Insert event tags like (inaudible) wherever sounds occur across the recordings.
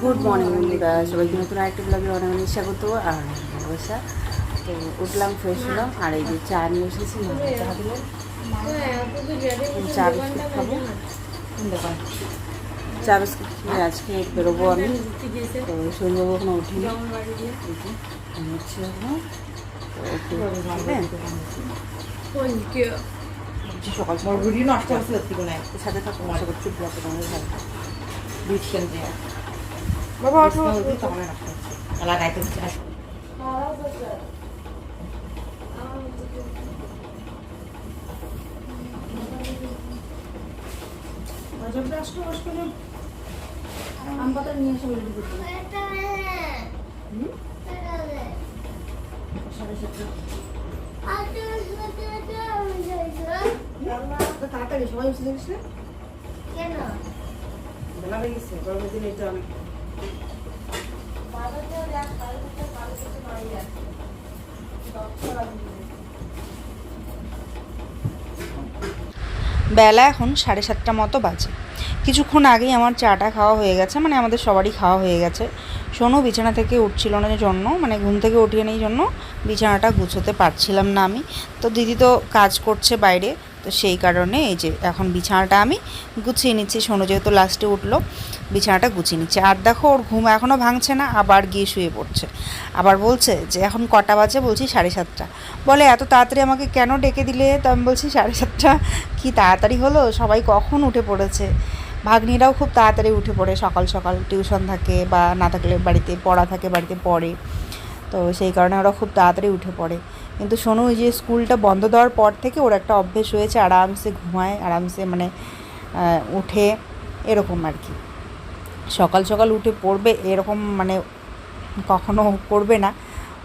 Good morning বন্ধুরা সবাইকে নতুন আরেকটি ব্লগে অনেক অনেক স্বাগত আর ভালোবাসা তো উঠলাম ফ্রেশ হলাম আর এই যে চা নিয়ে এসেছি চা বিস্কুট খাব। চা বিস্কুট খেয়ে আজকে বেরোবো আমি। তো সন্ধ্যেবাবু এখনও উঠিনি হচ্ছে সকাল সকাল রুটি নষ্ট হচ্ছে সাথে থাকো আশা করছি ব্লগে তোমাদের ভালো বাবা ওঠো লাগাইতে তাড়াতাড়ি সবাই উঠে যাবিস না কেন? বেলা হয়ে গেছে গরমের দিনে এটা অনেক বেলা এখন সাড়ে সাতটা মতো বাজে। কিছুক্ষণ আগেই আমার চাটা খাওয়া হয়ে গেছে মানে আমাদের সবারই খাওয়া হয়ে গেছে। সোনু বিছানা থেকে উঠছিল না জন্য মানে ঘুম থেকে উঠিয়ে নেই জন্য বিছানাটা গুছোতে পারছিলাম না আমি। তো দিদি তো কাজ করছে বাইরে তো সেই কারণে এই যে এখন বিছানাটা আমি গুছিয়ে নিচ্ছি। সোনু যেহেতু লাস্টে উঠল, বিছানাটা গুছিয়ে নিচ্ছে। আর দেখো, ওর ঘুম এখনও ভাঙছে না, আবার গিয়ে শুয়ে পড়ছে। আবার বলছে যে, এখন কটা বাজে? বলছি, সাড়ে সাতটা। বলে, এত তাড়াতাড়ি আমাকে কেন ডেকে দিলে? তো আমি বলছি, সাড়ে সাতটা? কি তাড়াতাড়ি হলো? সবাই কখন উঠে পড়েছে? ভাগ্নিরাও খুব তাড়াতাড়ি উঠে পড়ে, সকাল সকাল টিউশন থাকে বা না থাকলে বাড়িতে, পড়া থাকে বাড়িতে পড়ে। তো সেই কারণে ওরা খুব তাড়াতাড়ি উঠে পড়ে। কিন্তু শোনো, ওই যে স্কুলটা বন্ধ দেওয়ার পর থেকে ওর একটা অভ্যেস হয়েছে আরামসে ঘুমায়, আরামসে মানে উঠে, এরকম আর কি। সকাল সকাল উঠে পড়বে, এরকম মানে কখনো করবে না।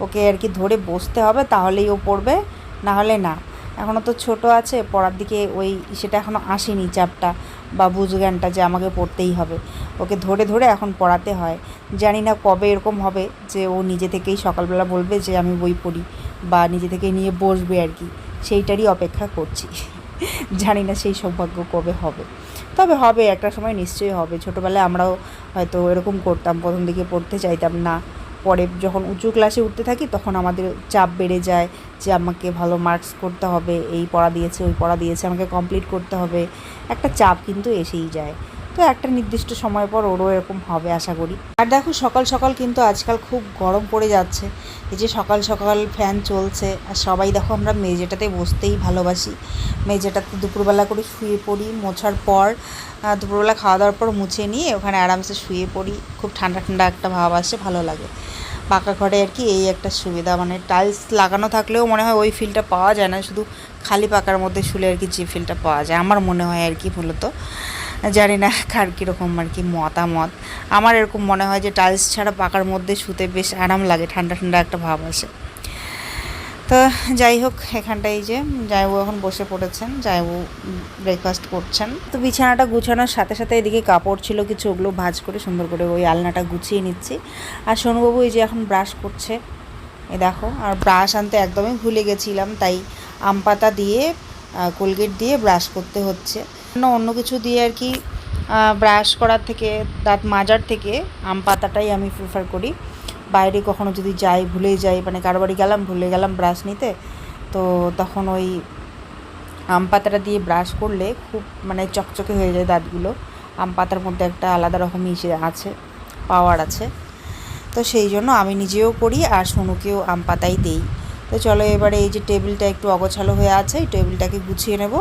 ওকে আর কি ধরে বসতে হবে, তাহলেই ও পড়বে না হলে না। এখনও তো ছোট আছে, পড়ার দিকে ওই সেটা এখনও আসেনি চাপটা বা বুঝজ্ঞানটা যে আমাকে পড়তেই হবে। ওকে ধরে ধরে এখন পড়াতে হয়। জানি না কবে এরকম হবে যে ও নিজে থেকেই সকালবেলা বলবে যে আমি বই পড়ি। বা নিজে থেকে নিয়ে বসবে আর কি, সেইটারই অপেক্ষা করছি। জানি না সেই সৌভাগ্য কবে হবে। তবে হবে, একটা সময় নিশ্চয়ই হবে। ছোটোবেলায় আমরাও হয়তো এরকম করতাম, প্রথম দিকে পড়তে চাইতাম না। পরে যখন উঁচু ক্লাসে উঠতে থাকি, তখন আমাদের চাপ বেড়ে যায় যে আমাকে ভালো মার্কস করতে হবে, এই পড়া দিয়েছে, ওই পড়া দিয়েছে, আমাকে কমপ্লিট করতে হবে। একটা চাপ কিন্তু এসেই যায়। তো একটা নির্দিষ্ট সময় পর ওরও এরকম হবে, আশা করি। আর দেখো, সকাল সকাল কিন্তু আজকাল খুব গরম পড়ে যাচ্ছে। এই যে সকাল সকাল ফ্যান চলছে, আর সবাই দেখো, আমরা মেঝেটাতে বসতেই ভালোবাসি। মেঝেটাতে দুপুরবেলা করে শুয়ে পড়ি, মোছার পর দুপুরবেলা খাওয়া দাওয়ার পর মুছে নিয়ে ওখানে আরামসে শুয়ে পড়ি। খুব ঠান্ডা ঠান্ডা একটা ভাব আসে, ভালো লাগে। পাকা ঘরে আর কি এই একটা সুবিধা মানে টাইলস লাগানো থাকলেও মনে হয় ওই ফিলটা পাওয়া যায় না, শুধু খালি পাকার মধ্যে শুলে আর কি যে ফিলটা পাওয়া যায়। আমার মনে হয় আর কি, মূলত। জানি না কার কীরকম আর কি মতামত। আমার এরকম মনে হয় যে টাইলস ছাড়া পাকার মধ্যে শুতে বেশ আরাম লাগে, ঠান্ডা ঠান্ডা একটা ভাব আসে। তো যাই হোক এখানটায় যে জায়বু এখন বসে পড়েছেন জায়বু ব্রেকফাস্ট করছেন। তো বিছানাটা গুছানোর সাথে সাথে এদিকে কাপড় ছিল, কিছু ওগুলো ভাঁজ করে সুন্দর করে ওই আলনাটা গুছিয়ে নিচ্ছি। আর সোনুবাবু এই যে এখন ব্রাশ করছে, এ দেখো, আর ব্রাশ আনতে একদমই ভুলে গেছিলাম, তাই আম পাতা দিয়ে কোলগেট দিয়ে ব্রাশ করতে হচ্ছে। অন্য কিছু দিয়ে আর কি ব্রাশ করার থেকে দাঁত মাজার থেকে আম পাতাটাই আমি প্রিফার করি। বাইরে কখনো যদি যাই, ভুলে যাই মানে কারও বাড়ি গেলাম, ভুলে গেলাম ব্রাশ নিতে, তো তখন ওই আম পাতাটা দিয়ে ব্রাশ করলে খুব মানে চকচকে হয়ে যায় দাঁতগুলো। আম পাতার মধ্যে একটা আলাদা রকম ইসে আছে পাওয়ার আছে। তো সেই জন্য আমি নিজেও করি আর সোনুকেও আম পাতাই দেই। তো চলো এবারে এই যে টেবিলটা একটু অগোছালো হয়ে আছে, এই টেবিলটাকে গুছিয়ে নেব।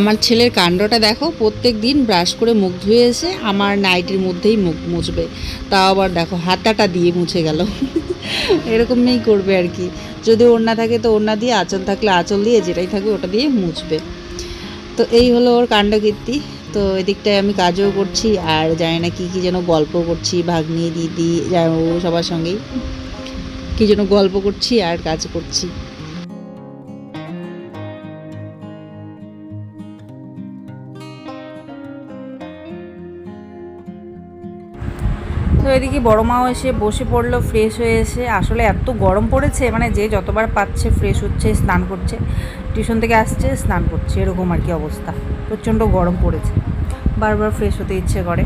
আমার ছেলের কাণ্ডটা দেখো, প্রত্যেক দিন ব্রাশ করে মুখ ধুয়ে এসে আমার নাইটির মধ্যেই মুখ মুছবে। তাও আবার দেখো, হাতাটা দিয়ে মুছে গেল। (laughs) এরকমই করবে আর কি। যদি ওড়না থাকে তো ওড়না দিয়ে, আঁচল থাকলে আঁচল দিয়ে, যেটাই থাকবে ওটা দিয়ে মুছবে। তো এই হলো ওর কাণ্ডকীর্তি। তো এদিকটায় আমি কাজও করছি, আর জানি না কী কী যেন গল্প করছি, ভাগ্নি, দিদি জামাইবাবু সবার সঙ্গেই। কী যেন গল্প করছি আর কাজ করছি। তো এদিকে বড় মাও এসে বসে পড়ল ফ্রেশ হয়ে এসে। আসলে এত গরম পড়েছে মানে যে যতবার পাচ্ছে ফ্রেশ হচ্ছে, স্নান করছে। টিউশন থেকে আসছে, স্নান করছে, এরকম আর কি অবস্থা। প্রচণ্ড গরম পড়েছে। বারবার ফ্রেশ হতে ইচ্ছে করে।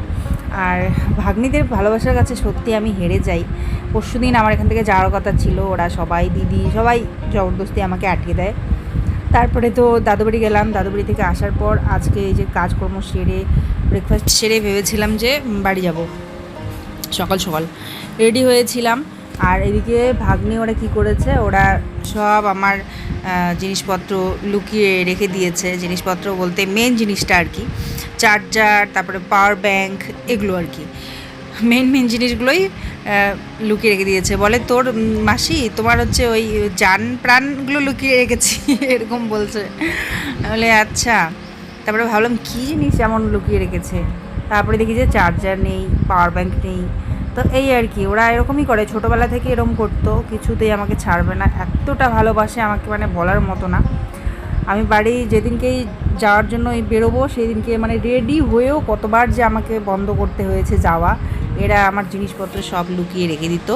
আর ভাগ্নিদের ভালোবাসার কাছে সত্যি আমি হেরে যাই। পরশু দিন আমার এখান থেকে যাওয়ার কথা ছিল, ওরা সবাই, দিদি, সবাই জবরদস্তি আমাকে আটকে দেয়। তারপরে তো দাদুবাড়ি গেলাম, দাদুবাড়ি থেকে আসার পর আজকে এই যে কাজকর্ম সেরে ব্রেকফাস্ট সেরে ভেবেছিলাম যে বাড়ি যাব। সকাল সকাল। রেডি হয়েছিলাম। আর এদিকে ভাগ্নি ওরা কি করেছে? ওরা সব আমার জিনিসপত্র লুকিয়ে রেখে দিয়েছে। জিনিসপত্র বলতে মেন জিনিসটা আর কি। চার্জার তারপরে পাওয়ার ব্যাংক এগুলো আর কি। মেন মেন জিনিসগুলোই লুকিয়ে রেখে দিয়েছে। বলে তোর মাসি, তোমার হচ্ছে ওই যান প্রাণগুলো লুকিয়ে রেখেছি, (laughs) এরকম বলছে। বলে আচ্ছা। তারপরে ভাবলাম, কী জিনিস এমন লুকিয়ে রেখেছে? তারপরে দেখি যে চার্জার নেই পাওয়ার ব্যাংক নেই। তো এই আর কি, ওরা এরকমই করে। ছোটোবেলা থেকে এরকম করতো, কিছুতেই আমাকে ছাড়বে না। এতটা ভালোবাসে আমাকে মানে বলার মতো না। আমি বাড়ি যেদিনকেই যাওয়ার জন্য বেরোবো সেই দিনকে মানে রেডি হয়েও কতবার যে আমাকে বন্ধ করতে হয়েছে যাওয়া, এরা আমার জিনিসপত্র সব লুকিয়ে রেখে দিত।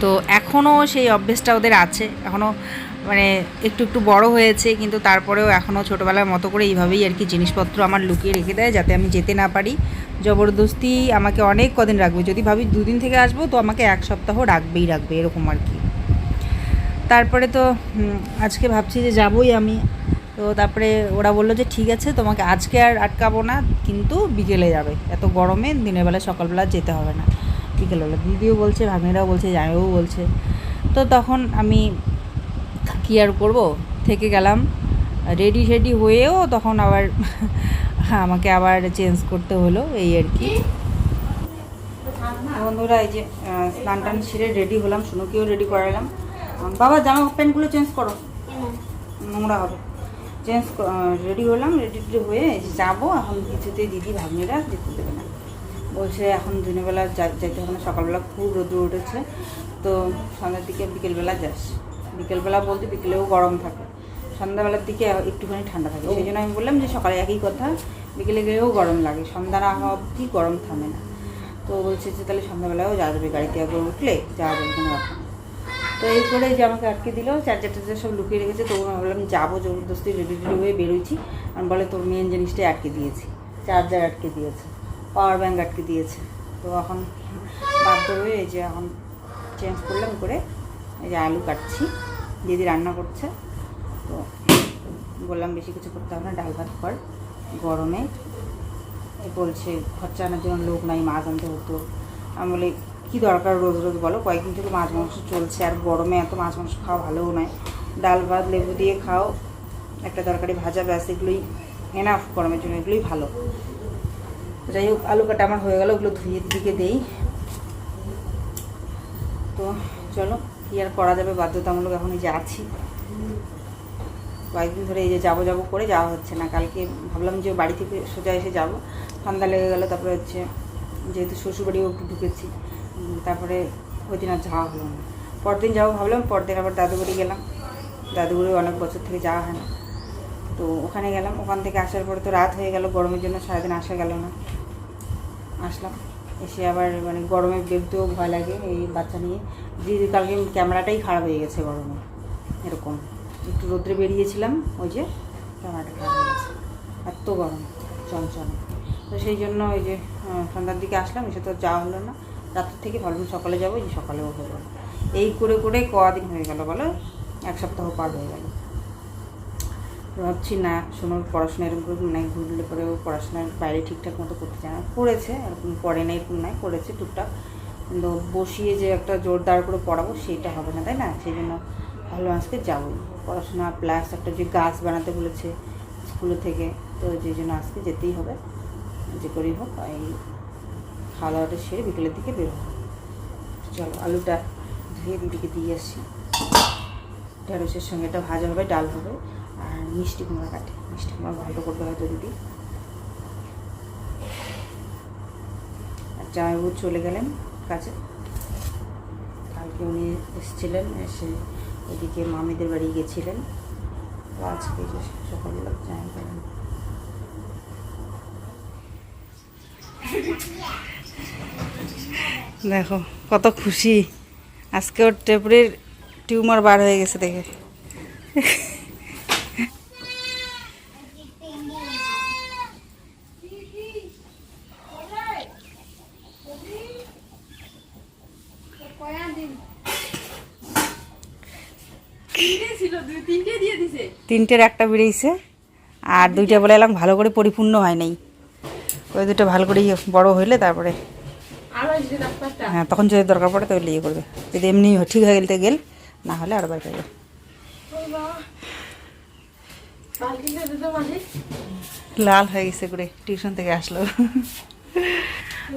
তো এখনও সেই অভ্যেসটা ওদের আছে। এখনও মানে একটু একটু বড় হয়েছে, কিন্তু তারপরেও এখনও ছোটোবেলার মতো করে এইভাবেই আর কি জিনিসপত্র আমার লুকিয়ে রেখে দেয় যাতে আমি যেতে না পারি। জবরদস্তি আমাকে অনেক কদিন রাখবে, যদি ভাবি দুদিন থেকে আসব তো আমাকে এক সপ্তাহ রাখবেই রাখবে এরকম আর কি। তারপরে তো আজকে ভাবছি যে যাবই আমি। তো তারপরে ওরা বলল যে ঠিক আছে, তোমাকে আজকে আর আটকাবো না, কিন্তু বিকেলে যাবে। এত গরমে দিনের বেলা সকালবেলা যেতে হবে না। বিকেলবেলা, দিদিও বলছে, ভাগ্নিরাও বলছে জামাইও বলছে। তো তখন আমি কী আর করব থেকে গেলাম। রেডি রেডি হয়েও তখন আবার (laughs) আমাকে আবার চেঞ্জ করতে হলো এই আর কি। বন্ধুরা এই যে স্নান টান সেরে রেডি হলাম শুনুকেও রেডি করালাম। বাবা জামা প্যান্টগুলো চেঞ্জ করো। নোংরা হবে। চেঞ্জ রেডি হলাম রেডি টেডি হয়ে যাব এখন কিছুতেই দিদি ভাগ্নিরা যেতে দেবে না। বলছে এখন দিনের বেলা যা- যেতে হবে না সকালবেলা খুব রোদ্র উঠেছে। তো সন্ধ্যার দিকে বিকেলবেলা যাস। বিকেলবেলা বলতে বিকেলেও গরম থাকে। সন্ধ্যাবেলার দিকে একটুখানি ঠান্ডা থাকে। সেই জন্য আমি বললাম যে সকালে একই কথা বিকেলে গেলেও গরম লাগে। সন্ধ্যা না হওয়া অবধি গরম থামে না। তো বলছে যে তাহলে সন্ধ্যাবেলাও যাওয়া যাবে গাড়িতে একবার উঠলে যাওয়া যাবে কোনো ব্যাপার তো এই করে যে আমাকে আটকে দিল চার্জার টার্জার সব লুকিয়ে রেখেছে তবু আমি বললাম যাব জবরদস্তি রেডি রেডি হয়ে বেরোইছি আমি বলে তোর মেন জিনিসটাই আটকে দিয়েছি। চার্জার আটকে দিয়েছে পাওয়ার ব্যাঙ্ক আটকে দিয়েছে। তো এখন বাধ্য হয়ে এই যে এখন চেঞ্জ করলাম করে এই যে আলু কাটছি। দিদি রান্না করছে। তো বললাম বেশি কিছু করতে হবে না, ডাল ভাত কর গরমে। বলছে, খরচা আনার জন্য লোক নাই, মাছ আনতে হতো। আমি বলি, কী দরকার রোজ রোজ বলো? কয়েকদিন থেকে মাছ মাংস চলছে, আর গরমে এত মাছ মাংস খাওয়া ভালোও নয়। ডাল ভাত, লেবু দিয়ে খাও, একটা তরকারি ভাজা, ব্যাস, এগুলোই এনাফ গরমের জন্য, এগুলোই ভালো। যাই হোক, আলু কাটা আমার হয়ে গেল, ওগুলো ধুয়ে দিকে দেই। তো চলো। কি আর করা যাবে? বাধ্যতামূলক এখন এই যে আছি কয়েকদিন ধরে এই যে যাব যাব করে যাওয়া হচ্ছে না। কালকে ভাবলাম যে বাড়ি থেকে সোজা এসে যাব। ঠান্ডা লেগে গেলো, তারপরে হচ্ছে যেহেতু শ্বশুরবাড়িও একটু ঢুকেছি তারপরে ওই দিন আর যাওয়া হলো না। পরদিন যাব ভাবলাম, পরদিন আবার দাদুগুড়ি গেলাম। দাদুগুড়ি অনেক বছর থেকে যাওয়া হয় না। তো ওখানে গেলাম। ওখান থেকে আসার পরে তো রাত হয়ে গেল, গরমের জন্য সারাদিন আসা গেল না। আসলাম। এসে আবার মানে গরমে বেরোতেও ভয় লাগে এই বাচ্চা নিয়ে। দিদি কালকে ক্যামেরাটাই খারাপ হয়ে গেছে গরমে, এরকম। একটু রোদ্রে বেরিয়েছিলাম, ওই যে ক্যামেরাটা খারাপ হয়ে গেছে। এত গরম চঞ্চল তো সেই জন্য ওই যে সন্ধ্যার দিকে আসলাম, এসে তো যাওয়া হলো না। রাত্র থেকে ভাবলাম সকালে যাব, যে সকালেও হলো। এই করে করে কদিন হয়ে গেল বলো? এক সপ্তাহ পার হয়ে গেল। ভাবছি, না সোনার পড়াশোনা এরকম করে মানে ঘুরলে পরেও পড়াশোনার বাইরে ঠিকঠাক মতো করতে চায় না। করেছে, এরকম পড়ে না এরকম নাই, করেছে টুকটাক। কিন্তু বসিয়ে যে একটা জোরদার করে পড়াবো, সেটা হবে না, তাই না? সেই জন্য ভালো আজকে যাবোই। পড়াশোনা প্লাস একটা যে গাছ বানাতে বলেছে স্কুলে থেকে, তো যে জন্য আজকে যেতেই হবে। যে করেই হোক এই খাওয়া দাওয়াটা সেরে বিকেলের দিকে বের হবে। চলো, আলুটা ধুয়ে দিদিকে দিয়ে আসি। ঢেঁড়সের সঙ্গে এটা ভাজা হবে, ডাল হবে। মিষ্টি কুমড়া কাটে মিষ্টি কুমড়া ভালো করবে হয়তো দিদি। আর জামাইবাবু চলে গেলেন কাজে। কালকে উনি এসেছিলেন, এসে ওদিকে মামিদের বাড়ি গেছিলেন। আজকে সকালবেলা জামাই গেলেন দেখো, কত খুশি। আজকে ওর টেপড়ির টিউমার বার হয়ে গেছে দেখে। তিনটের একটা বেরিয়েছে, আর দুইটা বলে এলাম ভালো করে পরিপূর্ণ হয় নাই। ওই দুটো ভালো করে বড় হইলে তারপরে। হ্যাঁ তখন যদি দরকার পড়ে তাহলে ইয়ে করবে। যদি এমনি ঠিক হয়ে গেলতে গেল, না হলে আর বার লাল হয়ে গেছে করে টিউশন থেকে আসলো।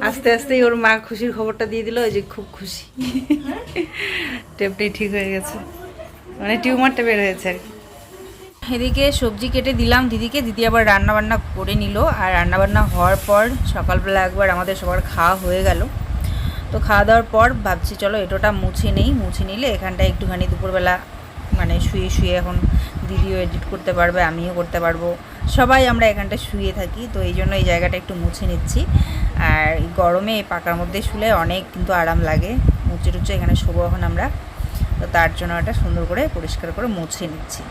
আস্তে আস্তেই ওর মা খুশির খবরটা দিয়ে দিল ওই যে খুব খুশি। টেপটাই ঠিক হয়ে গেছে। মানে টিউমারটা বের হয়েছে আর কি। এদিকে সবজি কেটে দিলাম। দিদিকে, দিদি আবার রান্না বান্না করে নিল আর রান্না বান্না হওয়ার পর সকালবেলা একবার আমাদের সবার খাওয়া হয়ে গেল। তো খাওয়া দাওয়ার পর ভাবছি, চলো এটোটা মুছে নেই। মুছে নিলে এখানটা একটুখানি দুপুরবেলা মানে শুয়ে শুয়ে এখন দিদিও এডিট করতে পারবে, আমিও করতে পারব। সবাই আমরা এখানটা শুয়ে থাকি, তো এই জন্য এই জায়গাটা একটু মুছে নিচ্ছি। আর গরমে পাকার মধ্যে শুলে অনেক কিন্তু আরাম লাগে। মুচে টুচে এখানে শোবো এখন আমরা। তো তার জন্য এটা সুন্দর করে পরিষ্কার করে মুছে নিচ্ছি।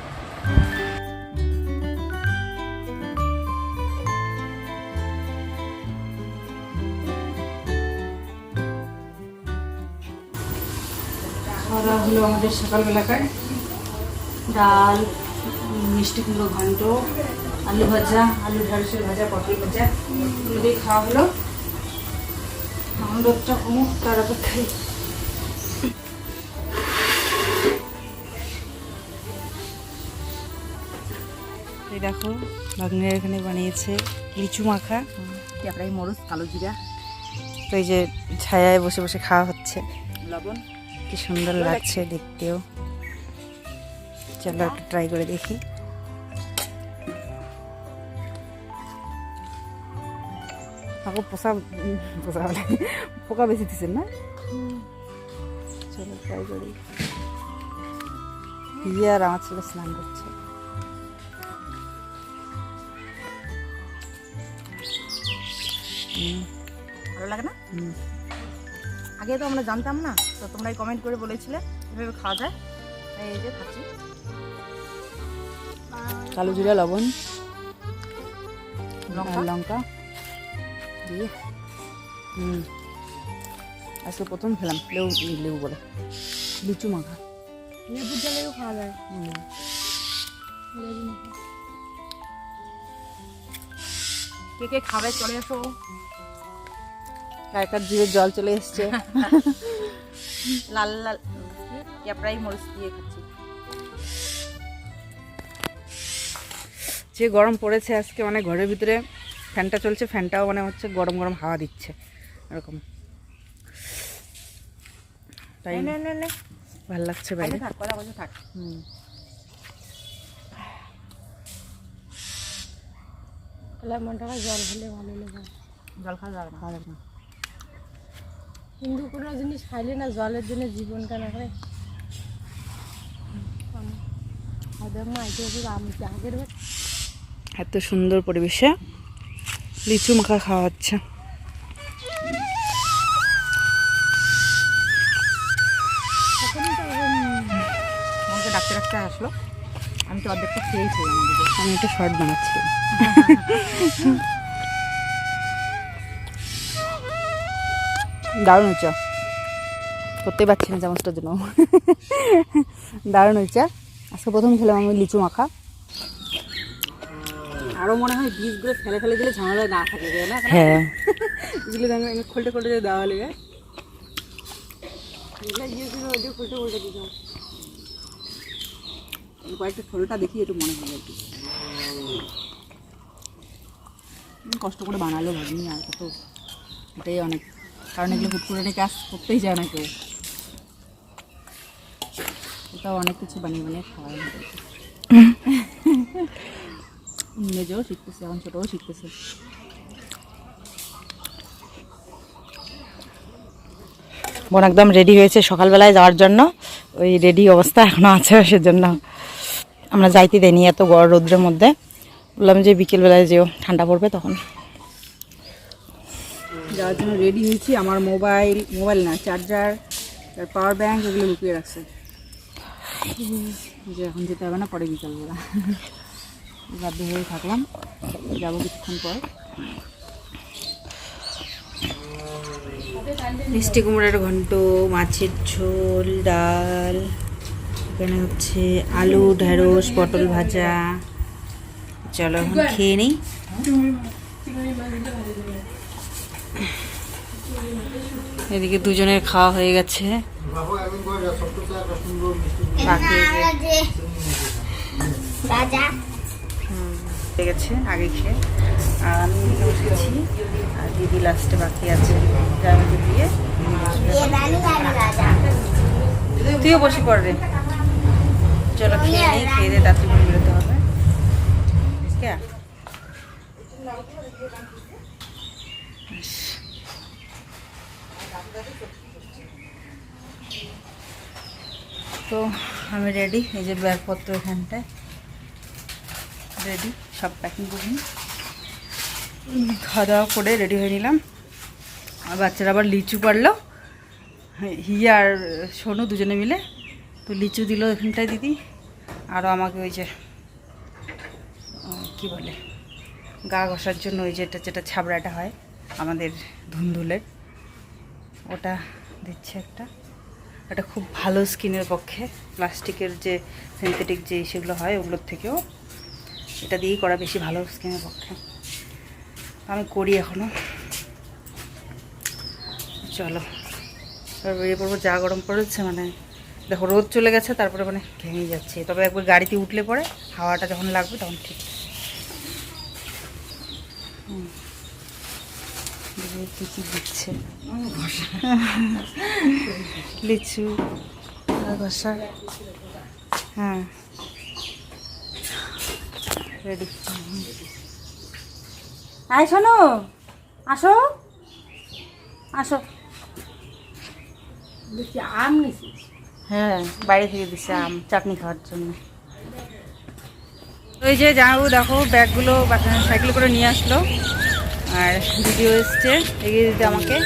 দাওয়া হলো আমাদের সকালবেলাকার। ডাল মিষ্টি কুমড়ো ঘন্ট আলু ভাজা আলু ঢালসের ভাজা পটল ভাজা এগুলো দিয়ে খাওয়া হলো। এখন রোদটা কমুক তার অপেক্ষায় এই দেখো ভাগ্নের এখানে বানিয়েছে লিচু মাখা। পেঁপড়াই মরুচ কালো জিরা। তো এই যে ছায়ায় বসে বসে খাওয়া হচ্ছে। লবণ। কি সুন্দর লাগছে দেখতেও। চলো একটু ট্রাই করে দেখি। আকৌ পোষা উম, পোষা বলে পোকা বেশি দিচ্ছেন না? চলো ট্রাই করি। ইয়ে আর আমার ছেলে স্নান করছে। ভালো লাগে না। আগে তো আমরা জানতাম না তো তোমরাই কমেন্ট করে বলেছিলে এভাবে খাওয়া যায়। তাই এই যে খাচ্ছি। কালো জিরা লবণ লঙ্কা? লঙ্কা দিয়ে হুম। আজকে প্রথম খেলাম লেবু লেবু বলে লিচু মাখা। লেবুর জলেও খাওয়া যায়। হুম। কে কে খাবে চলে এসো। কার জিভে জল চলে এসছে। (laughs) লাল লাল পেঁপড়াই মরিচ দিয়ে খাচ্ছি। যে গরম পড়েছে আজকে মানে ঘরের ভিতরে ফ্যানটা চলছে ফ্যানটাও মানে হচ্ছে গরম গরম হাওয়া দিচ্ছে। এরকম। তাই নে নে নে ভালো লাগছে বাইরে। থাক থাক। হুম। জল হলে ভালো লাগে জল খাওয়া যাবে না। খাওয়া যাবে না। কিন্তু কোনো জিনিস খাইলে না জলের জন্য জীবন কেন করে। এত সুন্দর পরিবেশে লিচু মাখা খাওয়া হচ্ছে। ডাক্তার ডাক্তার আসলো। আমি তো অর্ধেকটা খেয়েছিলাম আমি একটা শর্ট বানাচ্ছি। (laughs) দারুণ হচ্ছে করতেই পারছি না চামচটার জন্য। দারুণ হচ্ছে আজকে প্রথম খেলাম আমি লিচু মাখা। আরও মনে হয় বীজগুলো ফেলে ফেলে দিলে ঝামেলা না থাকে না? হ্যাঁ। বীজগুলো আমি খুলটে খুলটে দেওয়া লেগে। এগুলো খুলটে খুলটে দিতাম কয়েকটা ছোটোটা দেখি একটু মনে হবে আর কি কষ্ট করে বানালো ভাবিনি আর কত এটাই অনেক কারণ এগুলো হুট করে নিয়ে কাজ করতেই যায় না কেউ। ওটাও অনেক কিছু বানিয়ে বানিয়ে খাওয়াই। মেজেও শিখতেছে, এখন ছোটও শিখতেছে। বোন একদম রেডি হয়েছে সকালবেলায় যাওয়ার জন্য। ওই রেডি অবস্থা এখনও আছে সেজন্য। আমরা যাইতে দেয়নি এত গড় রৌদ্রের মধ্যে। বললাম যে বিকেলবেলায় যেও, ঠান্ডা পড়বে তখন। যাওয়ার জন্য রেডি হয়েছি। আমার মোবাইল মোবাইল না চার্জার পাওয়ার ব্যাঙ্ক এগুলো লুকিয়ে রাখছে। যে এখন যেতে হবে না, পরে বিকালবেলা বাধ্য হয়ে থাকলাম। যাব কিছুক্ষণ পর। মিষ্টি কুমড়ার ঘন্ট, মাছের ঝোল, ডাল, এখানে হচ্ছে আলু, ঢেঁড়স, পটল ভাজা। চলো খেয়ে নিই। এদিকে দুজনের খাওয়া হয়ে গেছে। বাকি হুম, হয়ে গেছে আগে খেয়ে। আর আমি বসেছি। আর দিদি লাস্টে বাকি আছে। দিয়ে তুইও বসে পড় রে। চলো খেয়ে নিই খেয়ে দিয়ে তাড়াতাড়ি বেরোতে হবে। কে? তো আমি রেডি এই যে ব্যাগপত্র এখানটায়। রেডি সব প্যাকিং করে খাওয়া দাওয়া করে রেডি হয়ে নিলাম। আর বাচ্চারা আবার লিচু পারল। হিয়া আর সোনু দুজনে মিলে। তো লিচু দিল এখানটায় দিদি। আরও আমাকে ওই যে কি বলে? গা ঘষার জন্য ওই যেটা যেটা ছাবড়াটা হয় আমাদের ধুন্দুলের। ওটা দিচ্ছে একটা। এটা খুব ভালো স্কিনের পক্ষে। প্লাস্টিকের যে সিনথেটিক যে সেগুলো হয়, ওগুলোর থেকেও এটা দিয়েই করা বেশি ভালো স্কিনের পক্ষে। আমি করি এখনও চলো, এবার বেরিয়ে পড়ব। যা গরম পড়েছে মানে দেখো রোদ চলে গেছে, তারপরে মানে ঘেমে যাচ্ছে। তবে একবার গাড়িতে উঠলে পরে হাওয়াটা যখন লাগবে তখন ঠিক। হুম। দেখি কী কী দিচ্ছে? (laughs) লিচু। ঘষা হ্যাঁ। রেডি আয় শোনো আসো। আসো। দেখছি আম নিছিস হ্যাঁ বাইরে থেকে দিচ্ছে আম চাটনি খাওয়ার জন্য। ওই যে জানাব দেখো ব্যাগগুলো সাইকেল করে নিয়ে আসলো। আর ভিডিও এসছে এগিয়ে দিতে আমাকে।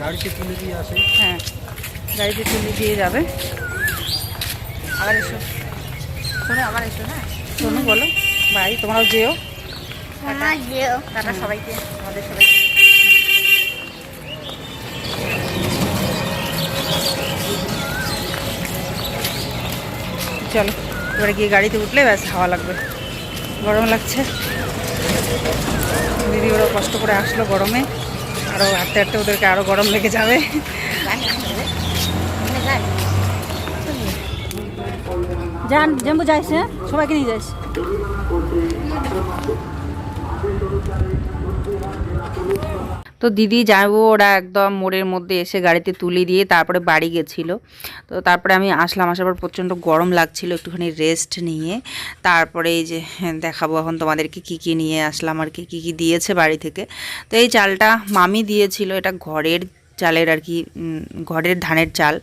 গাড়িতে তুলে দিয়ে আসে। হ্যাঁ গাড়িতে তুলে দিয়ে যাবে। আবার এসো। শোনো আবার এসো হ্যাঁ। শোনো বলো। ভাই তোমরাও যেও। টাটা সবাইকে আমাদের সবাইকে। চলো এবারে গিয়ে গাড়িতে উঠলে ব্যাস হাওয়া লাগবে। গরম লাগছে। দিদি ওরা কষ্ট করে আসলো গরমে। আরও হাঁটতে হাঁটতে ওদেরকে আরও গরম লেগে যাবে। যান, জেম্বু যাইছে সবাইকে নিয়ে যাইছে তো দিদি যাব ওরা একদম মোড়ের মধ্যে এসে গাড়িতে তুলে দিয়ে তারপরে বাড়ি গেছিল। তো তারপরে আমি আসলাম আসার পর প্রচণ্ড গরম লাগছিল একটুখানি রেস্ট নিয়ে। তারপরে এই যে হ্যাঁ, দেখাবো এখন তোমাদেরকে কি কি নিয়ে আসলাম আর কি কী কী দিয়েছে বাড়ি থেকে। তো এই চালটা মামি দিয়েছিল এটা ঘরের চালের আর কি ঘরের ধানের চাল।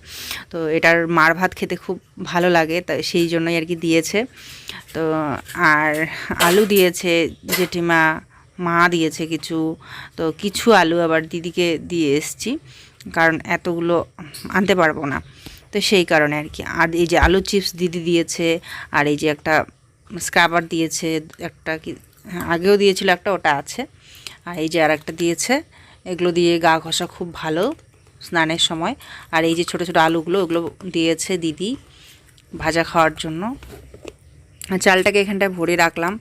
তো এটার মার ভাত খেতে খুব ভালো লাগে তাই সেই জন্যই আর কি দিয়েছে। তো আর আলু দিয়েছে জেঠিমা মা দিয়েছে কিছু তো কিছু আলু আবার দিদিকে দিয়ে এসছি কারণ এতগুলো আনতে পারব না। তো সেই কারণে আর কি। আর এই যে আলু চিপস দিদি দিয়েছে আর এই যে একটা স্ক্রাবার দিয়েছে একটা কি হ্যাঁ, আগেও দিয়েছিল একটা ওটা আছে। আর এই যে আর একটা দিয়েছে এগুলো দিয়ে গা ঘষা খুব ভালো স্নানের সময়। আর এই যে ছোটো ছোটো আলুগুলো ওগুলো দিয়েছে দিদি ভাজা খাওয়ার জন্য। চালটাকে এখানটায় ভরে রাখলাম।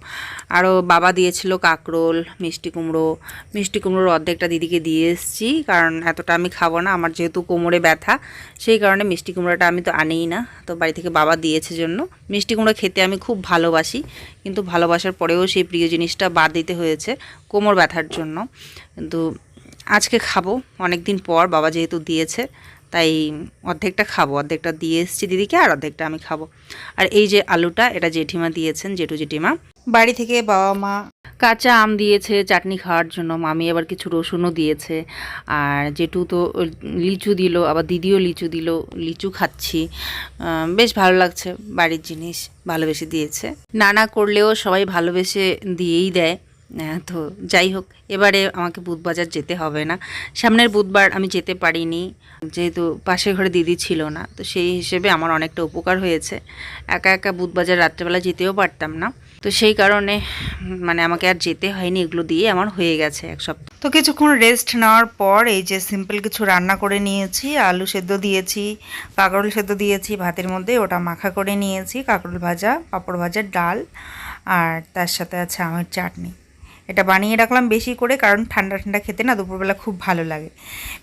আরও বাবা দিয়েছিল কাকরোল, মিষ্টি কুমড়ো। মিষ্টি কুমড়োর অর্ধেকটা দিদিকে দিয়ে এসেছি, কারণ এতটা আমি খাব না, আমার যেহেতু কোমরে ব্যথা, সেই কারণে মিষ্টি কুমড়োটা আমি তো আনিই না। তো বাড়ি থেকে বাবা দিয়েছে জন্য। মিষ্টি কুমড়ো খেতে আমি খুব ভালোবাসি, কিন্তু ভালোবাসার পরেও সেই প্রিয় জিনিসটা বাদ দিতে হয়েছে কোমর ব্যথার জন্য। কিন্তু আজকে খাব অনেক দিন পর বাবা যেহেতু দিয়েছে। তাই অর্ধেকটা খাব অর্ধেকটা দিয়ে এসেছি দিদিকে আর অর্ধেকটা আমি খাব। আর এই যে আলুটা এটা জেঠিমা দিয়েছেন জেঠু জেঠিমা। বাড়ি থেকে বাবা মা? কাঁচা আম দিয়েছে চাটনি খাওয়ার জন্য মামি আবার কিছু রসুনও দিয়েছে। আর জেঠু তো লিচু দিল আবার দিদিও লিচু দিল লিচু খাচ্ছি। বেশ ভালো লাগছে বাড়ির জিনিস ভালোবেসে দিয়েছে। নানা করলেও সবাই ভালোবেসে দিয়েই দেয়। তো যাই হোক, এবারে আমাকে বুধবাজার যেতে হবে না। সামনের বুধবার আমি যেতে পারিনি, যেহেতু পাশের ঘরে দিদি ছিল না, তো সেই হিসেবে আমার অনেকটা উপকার হয়েছে। একা একা বুধবাজার রাত্রেবেলা যেতেও পারতাম না, তো সেই কারণে মানে আমাকে আর যেতে হয়নি, এগুলো দিয়ে আমার হয়ে গেছে এক সপ্তাহ। তো কিছুক্ষণ রেস্ট নেওয়ার পর এই যে সিম্পল কিছু রান্না করে নিয়েছি, আলু সেদ্ধ দিয়েছি, কাঁকরোল সেদ্ধ দিয়েছি, ভাতের মধ্যে ওটা মাখা করে নিয়েছি, কাঁকরোল ভাজা, পাঁপড় ভাজা, ডাল, আর তার সাথে আছে আমের চাটনি। এটা বানিয়ে রাখলাম বেশি করে, কারণ ঠান্ডা ঠান্ডা খেতে না দুপুরবেলা খুব ভালো লাগে।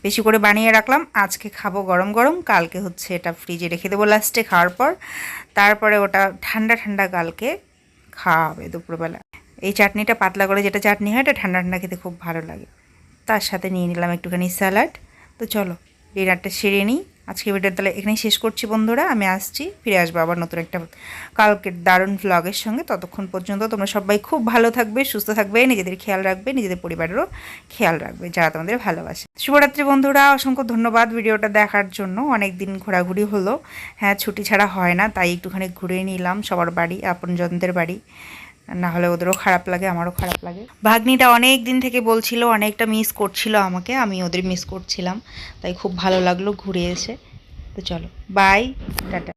বেশি করে বানিয়ে রাখলাম, আজকে খাব গরম গরম, কালকে হচ্ছে এটা ফ্রিজে রেখে দেবো লাস্টে খাওয়ার পর। তারপরে ওটা ঠান্ডা ঠান্ডা কালকে খাওয়া হবে দুপুরবেলা। এই চাটনিটা পাতলা করে যেটা চাটনি হয়, এটা ঠান্ডা ঠান্ডা খেতে খুব ভালো লাগে। তার সাথে নিয়ে নিলাম একটুখানি স্যালাড। তো চলো ডিনারটা সেরে নিই। আজকে ভিডিও তাহলে এখানেই শেষ করছি বন্ধুরা। আমি আসছি, ফিরে আসব আবার নতুন একটা কালকের দারুণ ভ্লগের সঙ্গে। ততক্ষণ পর্যন্ত তোমরা সবাই খুব ভালো থাকবে, সুস্থ থাকবে, নিজেদের খেয়াল রাখবে, নিজেদের পরিবারেরও খেয়াল রাখবে, যারা তোমাদের ভালোবাসে। শুভরাত্রি বন্ধুরা, অসংখ্য ধন্যবাদ ভিডিওটা দেখার জন্য। অনেক দিন ঘোরাঘুরি হলো। হ্যাঁ ছুটি ছাড়া হয় না, তাই একটুখানি ঘুরে নিলাম সবার বাড়ি, আপনজনদের বাড়ি। না হলে ওদেরও খারাপ লাগে, আমারও খারাপ লাগে। ভাগ্নিটা অনেক দিন থেকে বলছিল, অনেকটা মিস করছিল আমাকে, আমি ওদের মিস করছিলাম। তাই খুব ভালো লাগল, ঘুরে এসে। তো চলো বাই টাটা।